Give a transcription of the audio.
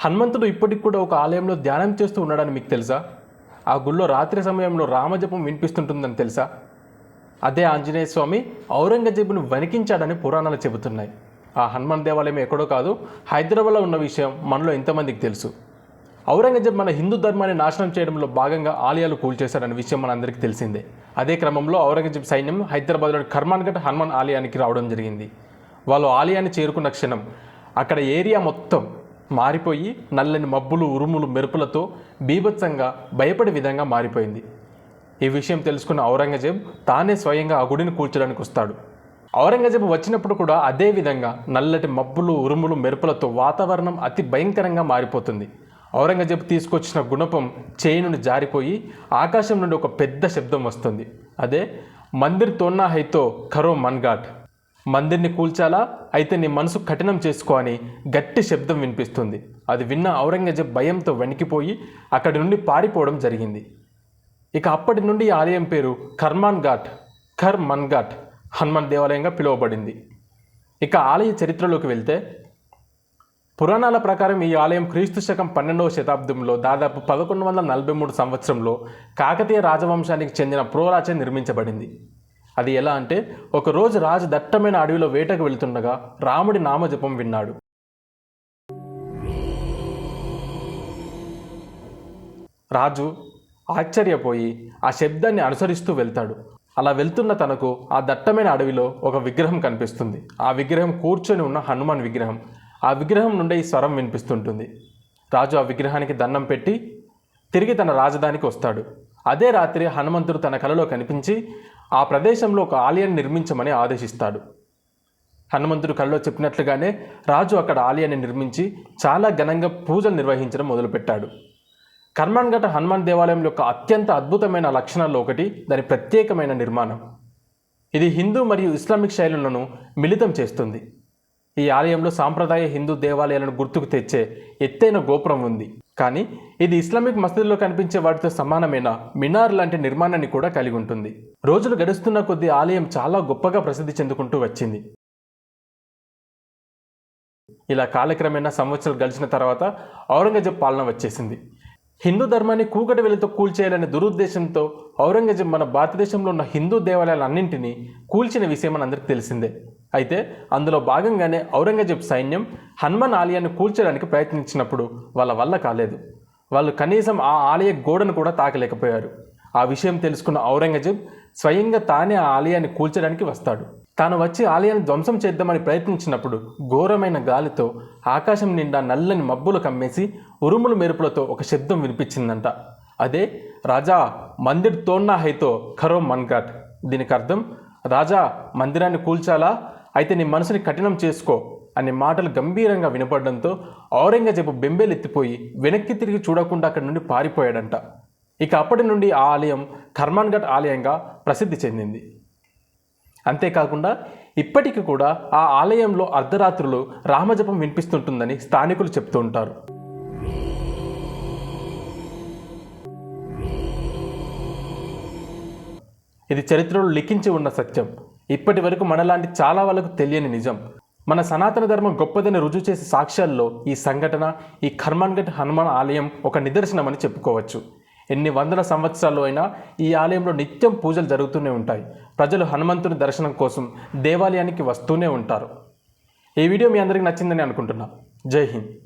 హనుమంతుడు ఇప్పటికి కూడా ఒక ఆలయంలో ధ్యానం చేస్తూ ఉన్నాడని మీకు తెలుసా? ఆ గుళ్ళో రాత్రి సమయంలో రామజపం వినిపిస్తుంటుందని తెలుసా? అదే ఆంజనేయ స్వామి ఔరంగజేబును వణికించాడని పురాణాలు చెబుతున్నాయి. ఆ హనుమాన్ దేవాలయం ఎక్కడో కాదు హైదరాబాద్లో ఉన్న విషయం మనలో ఎంతమందికి తెలుసు. ఔరంగజేబ్ మన హిందూ ధర్మాన్ని నాశనం చేయడంలో భాగంగా ఆలయాలు కూల్చేశాడనే విషయం మనందరికీ తెలిసిందే. అదే క్రమంలో ఔరంగజేబ్ సైన్యం హైదరాబాద్లోని కర్మాన్ఘట్ హనుమాన్ ఆలయానికి రావడం జరిగింది. వాళ్ళు ఆలయాన్ని చేరుకున్న క్షణం అక్కడ ఏరియా మొత్తం మారిపోయి నల్లని మబ్బులు ఉరుములు మెరుపులతో బీభత్సంగా భయపడే విధంగా మారిపోయింది. ఈ విషయం తెలుసుకున్న ఔరంగజేబ్ తానే స్వయంగా ఆ గుడిని కూల్చడానికి వస్తాడు. ఔరంగజేబు వచ్చినప్పుడు కూడా అదే విధంగా నల్లటి మబ్బులు ఉరుములు మెరుపులతో వాతావరణం అతి భయంకరంగా మారిపోతుంది. ఔరంగజేబు తీసుకొచ్చిన గుణపం చేయి నుండి జారిపోయి ఆకాశం నుండి ఒక పెద్ద శబ్దం వస్తుంది. అదే మందిర్ తోన్నా హైతో ఖరో మన్ఘాట్ మందిర్ని కూల్చాలా? అయితే నీ మనసు కఠినం చేసుకో అని గట్టి శబ్దం వినిపిస్తుంది. అది విన్న ఔరంగజేబ్ భయంతో వణికిపోయి అక్కడి నుండి పారిపోవడం జరిగింది. ఇక అప్పటి నుండి ఈ ఆలయం పేరు కర్మాన్ ఘాట్ ఖర్ మన్ ఘాట్ హనుమాన్ దేవాలయంగా పిలువబడింది. ఇక ఆలయ చరిత్రలోకి వెళ్తే పురాణాల ప్రకారం ఈ ఆలయం క్రీస్తు శకం పన్నెండవ శతాబ్దంలో దాదాపు పదకొండు వందల నలభై మూడు సంవత్సరంలో కాకతీయ రాజవంశానికి చెందిన ప్రోరాచే నిర్మించబడింది. అది ఎలా అంటే ఒకరోజు రాజు దట్టమైన అడవిలో వేటకు వెళ్తుండగా రాముడి నామజపం విన్నాడు. రాజు ఆశ్చర్యపోయి ఆ శబ్దాన్ని అనుసరిస్తూ వెళ్తాడు. అలా వెళ్తున్న తనకు ఆ దట్టమైన అడవిలో ఒక విగ్రహం కనిపిస్తుంది. ఆ విగ్రహం కూర్చొని ఉన్న హనుమాన్ విగ్రహం. ఆ విగ్రహం నుండే ఈ స్వరం వినిపిస్తుంటుంది. రాజు ఆ విగ్రహానికి దండం పెట్టి తిరిగి తన రాజధానికి వస్తాడు. అదే రాత్రి హనుమంతుడు తన కలలో కనిపించి ఆ ప్రదేశంలో ఒక ఆలయాన్ని నిర్మించమని ఆదేశిస్తాడు. హనుమంతుడు కళ్ళలో చెప్పినట్లుగానే రాజు అక్కడ ఆలయాన్ని నిర్మించి చాలా ఘనంగా పూజలు నిర్వహించడం మొదలుపెట్టాడు. కర్మాన్ఘట హనుమాన్ దేవాలయం యొక్క అత్యంత అద్భుతమైన లక్షణాల్లో ఒకటి దాని ప్రత్యేకమైన నిర్మాణం. ఇది హిందూ మరియు ఇస్లామిక్ శైలులను మిళితం చేస్తుంది. ఈ ఆలయంలో సాంప్రదాయ హిందూ దేవాలయాలను గుర్తుకు తెచ్చే ఎత్తైన గోపురం ఉంది. కానీ ఇది ఇస్లామిక్ మసీదులో కనిపించే వాటితో సమానమైన? మినార్ లాంటి నిర్మాణాన్ని కూడా కలిగి ఉంటుంది. రోజులు గడుస్తున్న కొద్దీ ఆలయం చాలా గొప్పగా ప్రసిద్ధి చెందుకుంటూ వచ్చింది. ఇలా కాలక్రమేణా సంవత్సరాలు గడిచిన తర్వాత ఔరంగజేబ్ పాలన వచ్చేసింది. హిందూ ధర్మాన్ని కూకటి వెలితో కూల్చేయాలనే దురుద్దేశంతో ఔరంగజేబ్ మన భారతదేశంలో ఉన్న హిందూ దేవాలయాలన్నింటినీ కూల్చిన విషయం మనందరికీ తెలిసిందే. అయితే అందులో భాగంగానే ఔరంగజేబ్ సైన్యం హనుమాన్ ఆలయాన్ని కూల్చడానికి ప్రయత్నించినప్పుడు వాళ్ళ వల్ల కాలేదు. వాళ్ళు కనీసం ఆ ఆలయ గోడను కూడా తాకలేకపోయారు. ఆ విషయం తెలుసుకున్న ఔరంగజేబ్ స్వయంగా తానే ఆ ఆలయాన్ని కూల్చడానికి వస్తాడు. తాను వచ్చి ఆలయాన్ని ధ్వంసం చేద్దామని ప్రయత్నించినప్పుడు ఘోరమైన గాలితో ఆకాశం నిండా నల్లని మబ్బులు కమ్మేసి ఉరుములు మెరుపులతో ఒక శబ్దం వినిపించిందంట. అదే రాజా మందిర్ తోన్నా హైతో ఖరో మన్ఘాట్ దీనికి అర్థం రాజా మందిరాన్ని కూల్చాలా? అయితే నీ మనసుని కఠినం చేసుకో అనే మాటలు గంభీరంగా వినపడడంతో ఔరంగజేబు బెంబేలెత్తిపోయి వెనక్కి తిరిగి చూడకుండా అక్కడి నుండి పారిపోయాడంట. ఇక అప్పటి నుండి ఆ ఆలయం కర్మాన్ఘట్ ఆలయంగా ప్రసిద్ధి చెందింది. అంతేకాకుండా ఇప్పటికీ కూడా ఆ ఆలయంలో అర్ధరాత్రులు రామజపం వినిపిస్తుంటుందని స్థానికులు చెప్తూ ఉంటారు. ఇది చరిత్రలో లిఖించి ఉన్న సత్యం. ఇప్పటి వరకు మనలాంటి చాలా వాళ్ళకు తెలియని నిజం. మన సనాతన ధర్మం గొప్పదని రుజువు చేసే సాక్ష్యాల్లో ఈ సంఘటన ఈ ఖర్మాన్ఘట్ హనుమాన్ ఆలయం ఒక నిదర్శనమని చెప్పుకోవచ్చు. ఎన్ని వందల సంవత్సరాలు అయినా ఈ ఆలయంలో నిత్యం పూజలు జరుగుతూనే ఉంటాయి. ప్రజలు హనుమంతుని దర్శనం కోసం దేవాలయానికి వస్తూనే ఉంటారు. ఈ వీడియో మీ అందరికీ నచ్చిందని అనుకుంటున్నా. జై హింద్.